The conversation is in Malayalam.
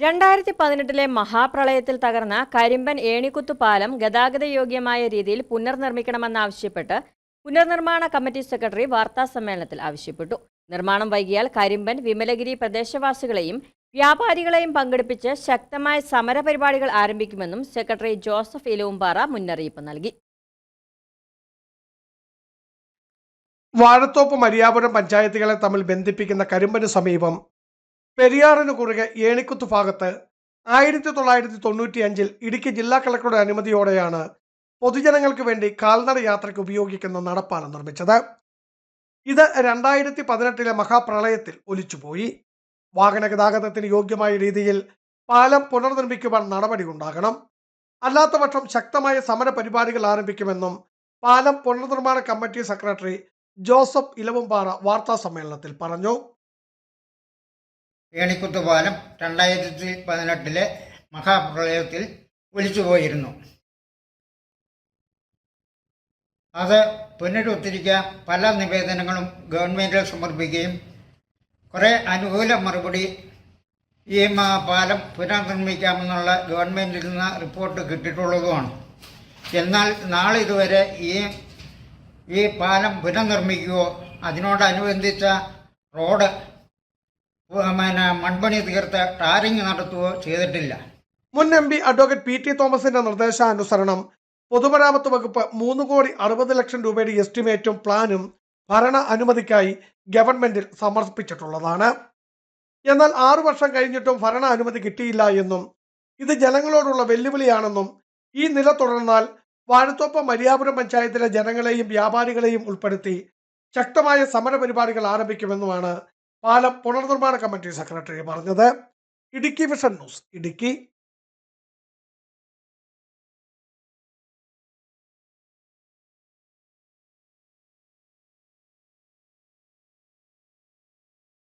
രണ്ടായിരത്തി പതിനെട്ടിലെ മഹാപ്രളയത്തിൽ തകർന്ന കരിമ്പൻ ഏണിക്കുത്ത് പാലം ഗതാഗതയോഗ്യമായ രീതിയിൽ പുനർനിർമ്മിക്കണമെന്നാവശ്യപ്പെട്ട് പുനർനിർമ്മാണ കമ്മിറ്റി സെക്രട്ടറി വാർത്താ സമ്മേളനത്തിൽ ആവശ്യപ്പെട്ടു. നിർമ്മാണം വൈകിയാൽ കരിമ്പൻ വിമലഗിരി പ്രദേശവാസികളെയും വ്യാപാരികളെയും പങ്കെടുപ്പിച്ച് ശക്തമായ സമരപരിപാടികൾ ആരംഭിക്കുമെന്നും സെക്രട്ടറി ജോസഫ് ഇലവുംപാറ മുന്നറിയിപ്പ് നൽകി. വാഴത്തോപ്പ് മരിയാപുരം പഞ്ചായത്തുകളെ തമ്മിൽ ബന്ധിപ്പിക്കുന്ന കരിമ്പന് സമീപം പെരിയാറിന് കുറുകെ ഏണിക്കുത്ത് ഭാഗത്ത് ആയിരത്തി തൊള്ളായിരത്തി തൊണ്ണൂറ്റി അഞ്ചിൽ ഇടുക്കി ജില്ലാ കളക്ടറുടെ അനുമതിയോടെയാണ് പൊതുജനങ്ങൾക്ക് വേണ്ടി കാൽനട യാത്രയ്ക്ക് ഉപയോഗിക്കുന്ന നടപ്പാലം നിർമ്മിച്ചത്. ഇത് രണ്ടായിരത്തി പതിനെട്ടിലെ മഹാപ്രളയത്തിൽ ഒലിച്ചുപോയി. വാഹന ഗതാഗതത്തിന് യോഗ്യമായ രീതിയിൽ പാലം പുനർനിർമ്മിക്കുവാൻ നടപടി ഉണ്ടാകണം അല്ലാത്തപക്ഷം ശക്തമായ സമര പരിപാടികൾ ആരംഭിക്കുമെന്നും പാലം പുനർനിർമ്മാണ കമ്മിറ്റി സെക്രട്ടറി ജോസഫ് ഇലവുംപാറ വാർത്താ സമ്മേളനത്തിൽ പറഞ്ഞു. ഏണിക്കുത്ത് പാലം രണ്ടായിരത്തി പതിനെട്ടിലെ മഹാപ്രളയത്തിൽ ഒലിച്ചുപോയിരുന്നു. അത് പുനരുദ്ധരിക്കാൻ പല നിവേദനങ്ങളും ഗവൺമെന്റിൽ സമർപ്പിക്കുകയും കുറേ അനുകൂല മറുപടി ഈ പാലം പുനർനിർമ്മിക്കാമെന്നുള്ള ഗവൺമെന്റിൽ നിന്ന് റിപ്പോർട്ട് കിട്ടിയിട്ടുള്ളതുമാണ്. എന്നാൽ നാളെ ഇതുവരെ ഈ ഈ പാലം പുനർനിർമ്മിക്കുകയോ അതിനോടനുബന്ധിച്ച റോഡ് പിന്നെ മൺപണി തീർത്ത് ടാറിങ് നടത്തുകയോ ചെയ്തിട്ടില്ല. മുൻ M P advocate P T തോമസിന്റെ നിർദ്ദേശാനുസരണം പൊതുമരാമത്ത് വകുപ്പ് മൂന്ന് കോടി അറുപത് ലക്ഷം രൂപയുടെ എസ്റ്റിമേറ്റും പ്ലാനും ഭരണ അനുമതിക്കായി ഗവൺമെന്റിൽ സമർപ്പിച്ചിട്ടുള്ളതാണ്. എന്നാൽ ആറു വർഷം കഴിഞ്ഞിട്ടും ഭരണ അനുമതി കിട്ടിയില്ല എന്നും ഇത് ജനങ്ങളോടുള്ള വെല്ലുവിളിയാണെന്നും ഈ നില തുടർന്നാൽ വാഴത്തോപ്പ് മരിയാപുരം പഞ്ചായത്തിലെ ജനങ്ങളെയും വ്യാപാരികളെയും ഉൾപ്പെടുത്തി ശക്തമായ സമര പരിപാടികൾ ആരംഭിക്കുമെന്നുമാണ് പാലം പുനർനിർമ്മാണ കമ്മിറ്റി സെക്രട്ടറി പറഞ്ഞത്. Idukki vision news Idukki.